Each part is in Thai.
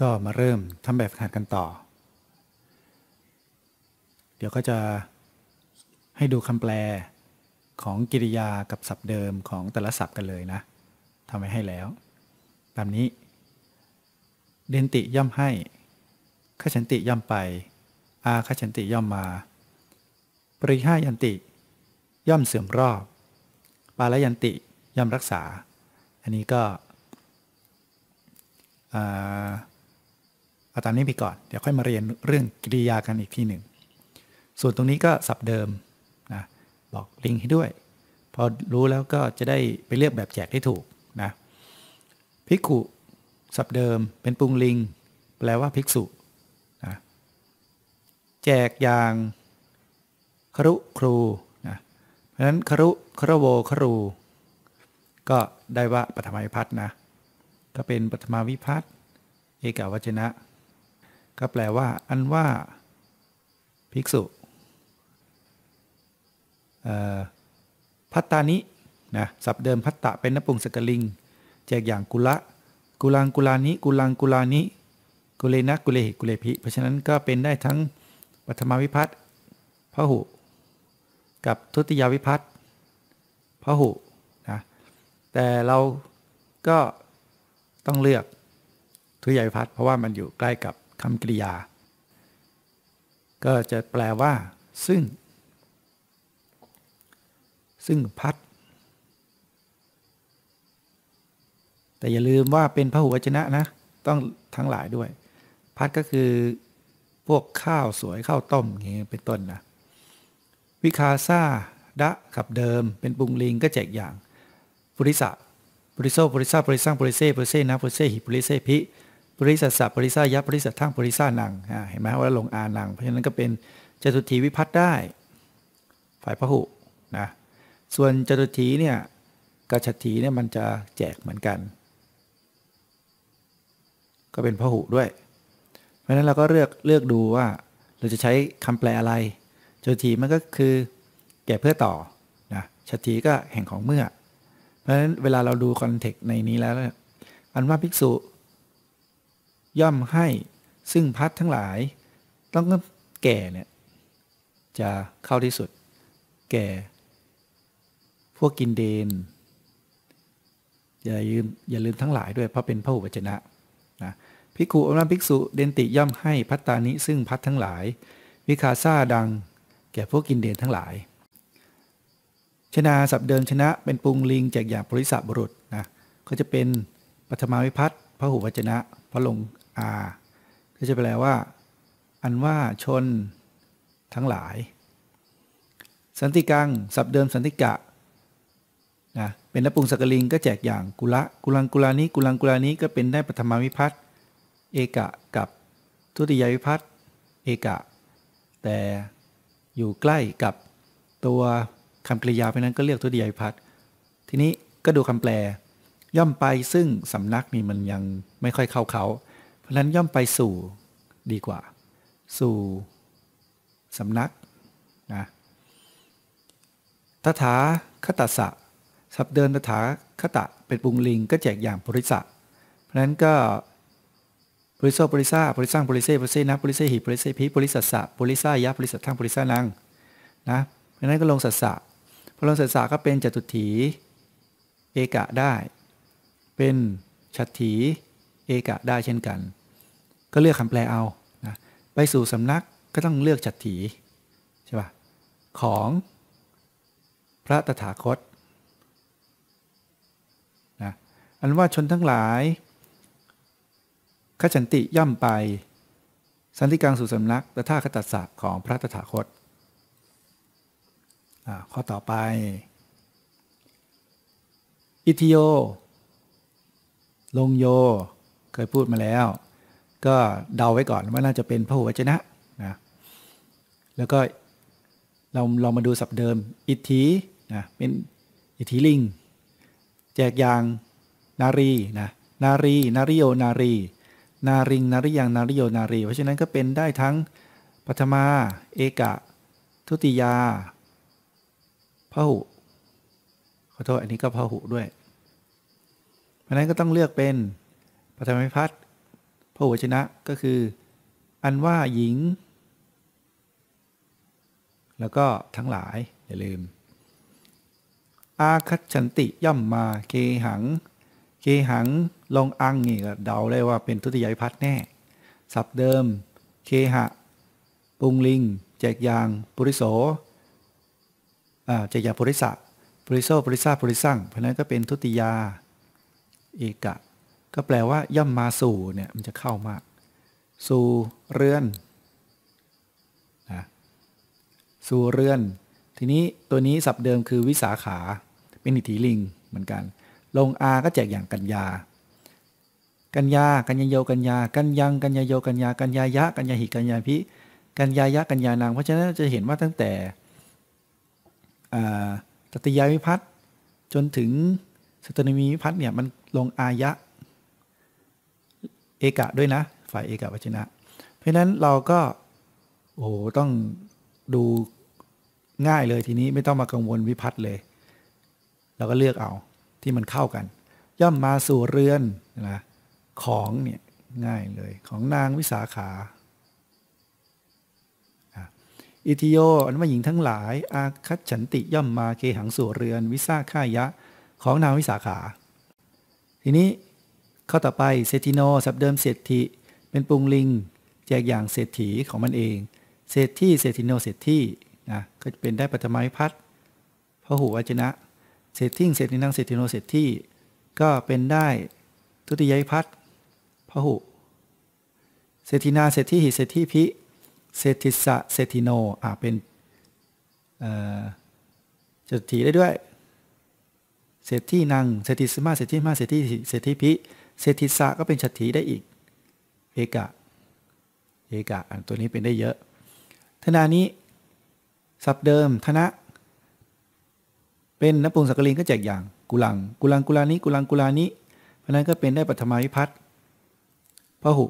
ก็มาเริ่มทำแบบฝึกหัดกันต่อ เดี๋ยวก็จะให้ดูคำแปลของกิริยากับศัพท์เดิมของแต่ละศัพท์กันเลยนะทำไว้ให้แล้ว ตามนี้ เดนติย่อมให้ขฉันติย่อมไป อาขฉันติย่อมมา ปริหายันติ ย่อมเสื่อมรอบ ปาลยันติย่อมรักษา อันนี้ก็อ่า เอาตามนี้ไปก่อน เดี๋ยวค่อยมาเรียนเรื่องกริยากันอีกทีหนึ่ง ส่วนตรงนี้ก็สับเดิมนะบอกลิงให้ด้วย พอรู้แล้วก็จะได้ไปเรียกแบบแจกได้ถูกนะภิกขุสับเดิมเป็นปุงลิง แปลว่าภิกษุนะแจกอย่างครุครูนะเพราะฉะนั้นครุครโวครู ก็ได้ว่าปฐมวิพัฒนะ ก็เป็นปฐมวิพัฒเอกาวจนะ ก็แปลว่า อันว่า ภิกษุพัตตานินะสับเดิมพัตตะเป็นนปุงสกลิง แจกอย่างกุละ กุลังกุลานิกุลังกุลานิกุเลนะกุเลหิกุเลพิเพราะฉะนั้นก็เป็นได้ทั้งปัทมาวิพัตพหุ กับทุติยวิพัตพหุนะแต่เราก็ต้องเลือกทุติยวิพัตเพราะว่ามันอยู่ใกล้กับ คำกริยา ก็จะแปลว่า ซึ่ง ซึ่งพัด แต่อย่าลืมว่าเป็นพระหุวจนะนะ ต้องทั้งหลายด้วย พัดก็คือพวกข้าวสวยข้าวต้มอย่างนี้ยเป็นต้นนะวิคาซาดะขับเดิม เป็นปุงลิงก็แจกอย่างปุริสะปุริโซปุริซาปุริสังปุริเซปุริเซนะปุริเซหิปุริเซพิ ปริสัสสะปริสายัปริสัททั้งปริสานังเห็นไหมว่าลงอานัง เพราะฉะนั้นก็เป็นจตุทีวิพัตได้ ฝ่ายพระหุนะส่วนจตุทีเนี่ยกระชัทีเนี่ยมันจะแจกเหมือนกัน ก็เป็นพหุด้วย เพราะฉะนั้นเราก็เลือกเลือกดูว่าเราจะใช้คำแปลอะไรโจทีมันก็คือแก่เพื่อต่อนะชทีก็แห่งของเมื่อ เพราะฉะนั้นเวลาเราดูคอนเทกต์ในนี้แล้วอันว่าภิกษุ ย่อมให้ซึ่งพัดทั้งหลาย ต้องแก่เนี่ยจะเข้าที่สุด แก่ พวกกินเดนอย่าลืมอย่าลืมทั้งหลายด้วยเพราะเป็นพระอุปจนะนะภิกขุอมรภิกษุเดนติย่อมให้พัตตานิซึ่งพัดทั้งหลาย วิคาซาดัง แก่พวกกินเดนทั้งหลาย ชนะสับเดิมชนะเป็นปุงลิงแจกอย่างบริษัทบุรุษนะก็จะเป็นปัทมาวิพัตพระหูวจนะพระลง อาก็จะแปลว่า อันว่าชนทั้งหลาย สันติกังสับเดิมสันติกะนะเป็นนปุงสกลิงก็แจกอย่างกุละกุลังกุลานี้กุลังกุลานี้ก็เป็นได้ปฐมวิพัตเอกะกับทุติยวิพัตเอกะ แต่อยู่ใกล้กับตัวคำกริยาเพราะนั้นก็เรียกทุติยวิพัตทีนี้ก็ดูคำแปล ย่อมไปซึ่งสำนักนี่มันยังไม่ค่อยเข้าเขา ราะนั้นย่อมไปสู่ดีกว่า สู่สำนักนะตถาคตสะสับเดินตถาคตะเป็นปุงลิงก็แจกอย่างบริษัทเพราะนั้นก็บริโซบริซาบริสังบริเซบริเซนะบริเซหิบริเซพิบริสัสสะบริซายะบริสัททังบริสานังนะเพราะนั้นก็ลงสัสสะพอลงสัสสะก็เป็นจตุถีเอกะได้ เป็นชัตถีเอกะได้เช่นกัน ก็เลือกคำแปลเอานะไปสู่สำนักก็ต้องเลือกชัตถีใช่ป่ะของพระตถาคตนะอันว่าชนทั้งหลายขจันติย่อมไป สันติกังสู่สำนักตถาคตสักของพระตถาคตข้อต่อไป อิทิโย ลงโย เคยพูดมาแล้ว ก็เดาไว้ก่อนว่าน่าจะเป็นพระหุวจนะนะแล้วก็เราเรามาดูสับเดิม อิทธินะเป็นอิทธิลิง แจกยางนารีนะนารีนาริโยนารี นาริงนาริยังนาริโยนารี เพราะฉะนั้นก็เป็นได้ทั้งปัทมาเอกะ ทุติยาพหุขอโทษอันนี้ก็พหุด้วยเพราะนั้นก็ต้องเลือกเป็นปัทมิพัฒ พพหูวจนะก็คือ อันว่าหญิง แล้วก็ทั้งหลายอย่าลืม อาคัจฉันติย่อมมาเกหัง เกหังลงอังนี่ก็เดาได้ว่าเป็นทุติยพัฒน์แน่ ศัพท์เดิม เคหะ ปุงลิง แจกยาง ปุริโสอ่าแจกยางปุริสะปุริโสปุริสาปุริสั่งเพราะนั้นก็เป็นทุติยา เอกะ ก็แปลว่า ย่อมมาสู่เนี่ยมันจะเข้ามาก สู่เรือนนะสู่เรือน ทีนี้ตัวนี้ศัพท์เดิมคือวิสาขา เป็นอิทธิลิงเหมือนกัน ลงอาก็แจกอย่างกัญญา กัญญา กัญญโย กัญญา กัญยัง กัญญโย กัญญา กัญญายะ กัญญาหิ กัญญาพิ กัญญายะ กัญญานาง เพราะฉะนั้นจะเห็นว่าตั้งแต่ตติยาวิพัฒน์จนถึงสตนมีวิพัฒน์เนี่ยมันลงอายะ เอกะด้วยนะ ฝ่ายเอกะวจนะ เพราะนั้นเราก็โอ้ต้องดูง่ายเลยทีนี้ไม่ต้องมากังวลวิพัฒน์เลย เราก็เลือกเอาที่มันเข้ากัน ย่อมมาสู่เรือนนะของเนี่ยง่ายเลยของนางวิสาขาอิทิโยอันว่าหญิงทั้งหลาย อาคัตฉันติย่อมมาเคหังสู่เรือน วิสาขายะของนางวิสาขา ทีนี้ ข้อต่อไปเศรษฐิโนสับเดิมเศรษฐิ เป็นปุงลิง แจกอย่างเศรษฐีของมันเองเศรษฐีเศรษฐิโนเศรษฐีนะก็จะเป็นได้ปฐมวิพัฒน์พระหูวจนะเศรษฐิงเศรษฐินังเศรษฐิโนเศรษฐีก็เป็นได้ทุติยพัฒน์พระหูเศรษฐินาเศรษฐีหิเศรษฐีพิเศรษฐิสะเศรษฐิโนอ่าเป็นจดถีได้ด้วยเศรษฐีนางเศรษฐิสมาเศรษฐีมาเศรษฐีเศรษฐีพิ เศรษฐิสะก็เป็นฉัตถีได้อีก เอกะ เอกะอันตัวนี้เป็นได้เยอะ ธนานี้ศัพท์เดิมธนะ เป็นนปุงสักลิงก็แจกอย่าง กุลัง กุลังกุลานิกุลังกุลานิเพราะนั้นก็เป็นได้ปฐมาวิพัตพหุ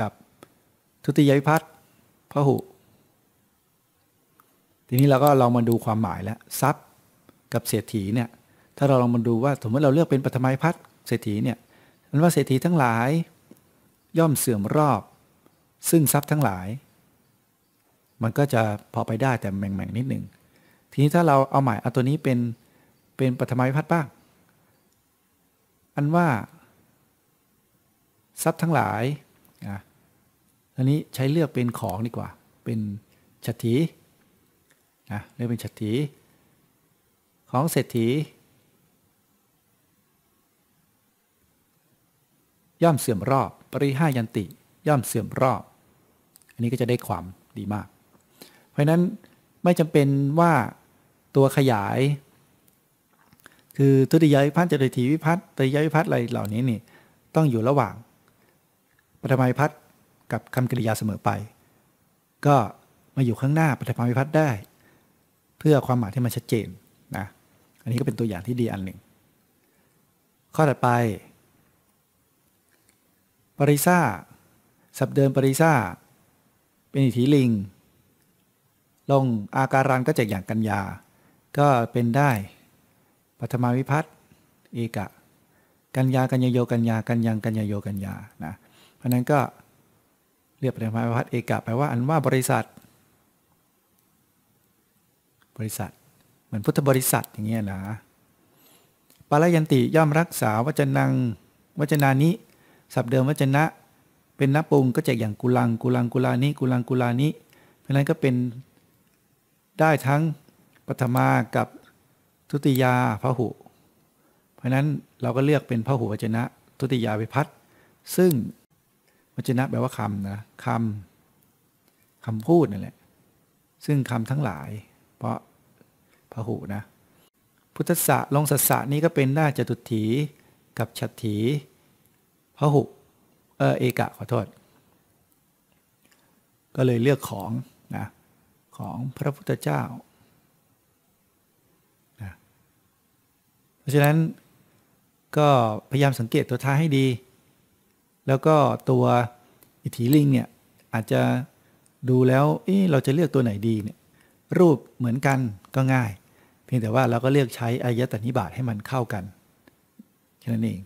กับทุติยวิพัตพหุ ทีนี้เราก็ลองมาดูความหมายแล้วทรัพย์กับเศรษฐีเนี่ยถ้าเราลองมาดูว่าสมมติเราเลือกเป็นปฐมาพัฒน์เศรษฐีเนี่ย นั้นว่าเศรษฐีทั้งหลาย ย่อมเสื่อมรอบ ซึ่งทรัพย์ทั้งหลาย มันก็จะพอไปได้แต่แม่งๆนิดหนึ่งทีนี้ถ้าเราเอาหมายเอาตัวนี้เป็นเป็นปฐมาพัฒน์บ้าง อันว่า ทรัพย์ทั้งหลายอะอันนี้ใช้เลือกเป็นของดีกว่า เป็นฉัตรีนะเลือกเป็นฉัตรีของเศรษฐี ย่อมเสื่อมรอบ ปริห้ายันติ ย่อมเสื่อมรอบ อันนี้ก็จะได้ความดีมาก เพราะนั้นไม่จำเป็นว่าตัวขยาย คือทุติยวิพัฒน์จตุทีวิพัฒน์ตติยวิพัฒน์อะไรเหล่านี้นี่ต้องอยู่ระหว่างปฐมาวิพัฒน์กับคำกริยาเสมอไป ก็มาอยู่ข้างหน้าปฐมาวิพัฒน์ได้ เพื่อความหมายที่มันชัดเจนนะอันนี้ก็เป็นตัวอย่างที่ดีอันหนึ่ง ข้อถัดไป ปริซ่าสับเดิมปริซ่า เป็นอิทธิลิง ลงอาการังก็แจกอย่างกัญญา ก็เป็นได้ปฐมาวิพัฒน์เอกะ กัญญากัญญโยกัญญากัญยังกัญญโยกัญญานะเพราะนั้นก็เรียกปฐมาวิพัฒน์เอกะแปลว่าอันว่าบริษัท บริษัท เหมือนพุทธบริษัทอย่างเงี้ยนะปาลยันติย่อมรักษาวจนังวจนานิ สับเดิมวจนะ เป็นนปุงก็แจกอย่างกุลังกุลังกุลานิกุลังกุลานิเพราะนั้นก็เป็นได้ทั้งปฐมากับทุติยาพหุ เพราะนั้นเราก็เลือกเป็นพหุวจนะทุติยาวิพัตซึ่งวจนะแปลว่าคำนะคำคำพูดนั่นแหละ ซึ่งคำทั้งหลาย เพราะพหุนะ พุทธะลงสัสสะนี้ก็เป็นได้จตุถีกับฉัตถี พหุเออเอกะขอโทษ ก็เลยเลือกของนะของพระพุทธเจ้านะเพราะฉะนั้นก็พยายามสังเกตตัวท้ายให้ดี แล้วก็ตัวอิทธิลิงเนี่ยอาจจะดูแล้วเเราจะเลือกตัวไหนดีเนี่ยรูปเหมือนกันก็ง่าย เพียงแต่ว่าเราก็เลือกใช้อายตนิบาตให้มันเข้ากันแค่นั้นเอง